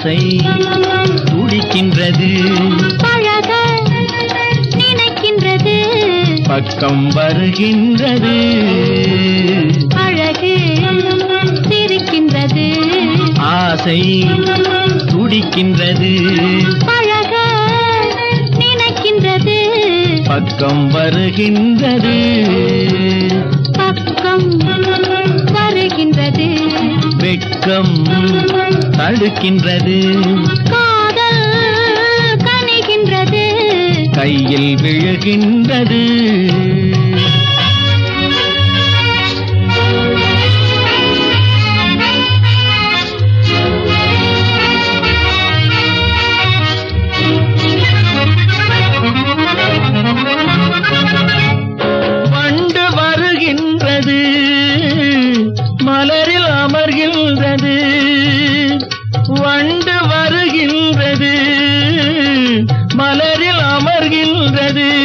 ஆசை துடிக்கின்றது. பழக நினைக்கின்றது. பக்கம் வருகின்றது. அழகு சிரிக்கின்றது. ஆசை துடிக்கின்றது. பழக நினைக்கின்றது. பக்கம் வருகின்றது. பக்கம் வருகின்றது. வெட்கம் தடுக்கின்றது காதல் கனிகின்றது. கையில் விழுகின்றது. சுவைக்கின்றது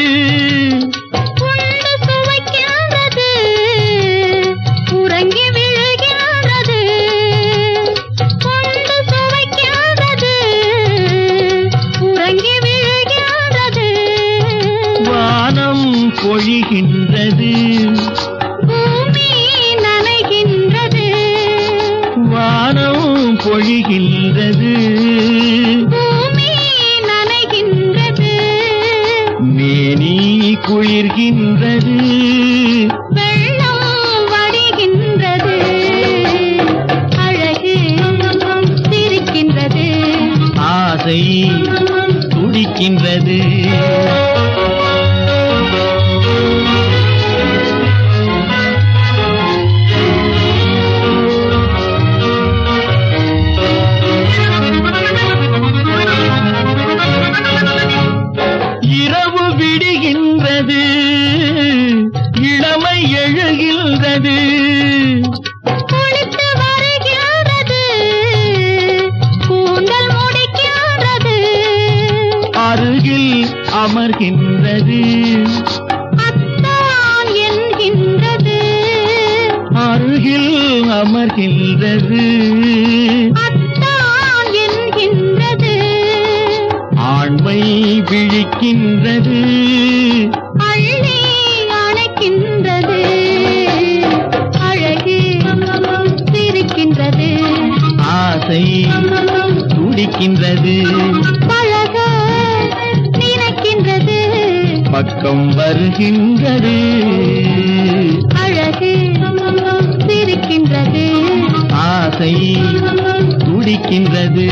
வானம் பொழிகின்றது. பூமி நனைகின்றது. வானம் பொழிகின்றது. ஆசை துடிக்கின்றது. இரவு விடுகின்றது இளமை எழுகின்றது. அமர்கின்றது. என்கின்றது. அருகில் அமர்கின்றது. என்கின்றது. ஆண்மை விழிக்கின்றது. ஆசை துடிக்கின்றது. பக்கம் வருகின்றது. அழகு சிரிக்கின்றது. ஆசை துடிக்கின்றது.